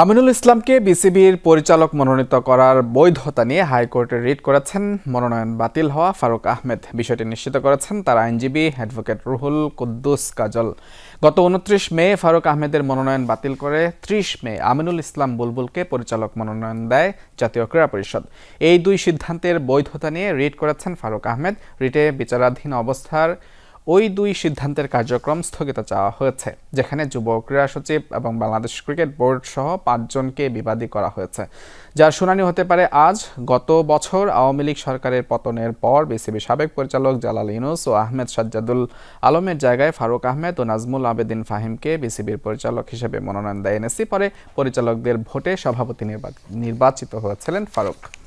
আমিনুল ইসলামকে বিসিবির পরিচালক মনোনীত করার বৈধতা নিয়ে হাইকোর্টে রিট করেছেন মনোনয়ন বাতিল হওয়া ফারুক আহমেদ। বিষয়টি নিশ্চিত করেছেন তার আইনজীবী অ্যাডভোকেট রুহুল কুদ্দুস কাজল। গত উনত্রিশ মে ফারুক আহমেদের মনোনয়ন বাতিল করে ত্রিশ মে আমিনুল ইসলাম বুলবুলকে পরিচালক মনোনয়ন দেয় জাতীয় ক্রীড়া পরিষদ। এই দুই সিদ্ধান্তের বৈধতা নিয়ে রিট করেছেন ফারুক আহমেদ। রিটে বিচারাধীন অবস্থার ওই দুই সিদ্ধান্তের কার্যক্রম স্থগিত চাওয়া হয়েছে, যেখানে যুব ক্রীড়া সচিব এবং বাংলাদেশ ক্রিকেট বোর্ড সহ পাঁচজনকে বিবাদী করা হয়েছে। যার শুনানি হতে পারে আজ, গত বছর আওয়ামী লীগ সরকারের পতনের পর বিসিবি সাবেক পরিচালক জালাল ইউনুস ও আহমেদ সাজ্জাদুল আলমের জায়গায় ফারুক আহমেদ ও নাজমুল আবেদিন ফাহিমকে বিসিবির পরিচালক হিসেবে মনোনয়ন দেয় এনএসি পরে পরিচালকদের ভোটে সভাপতি নির্বা- নির্বাচিত হয়েছিলেন ফারুক।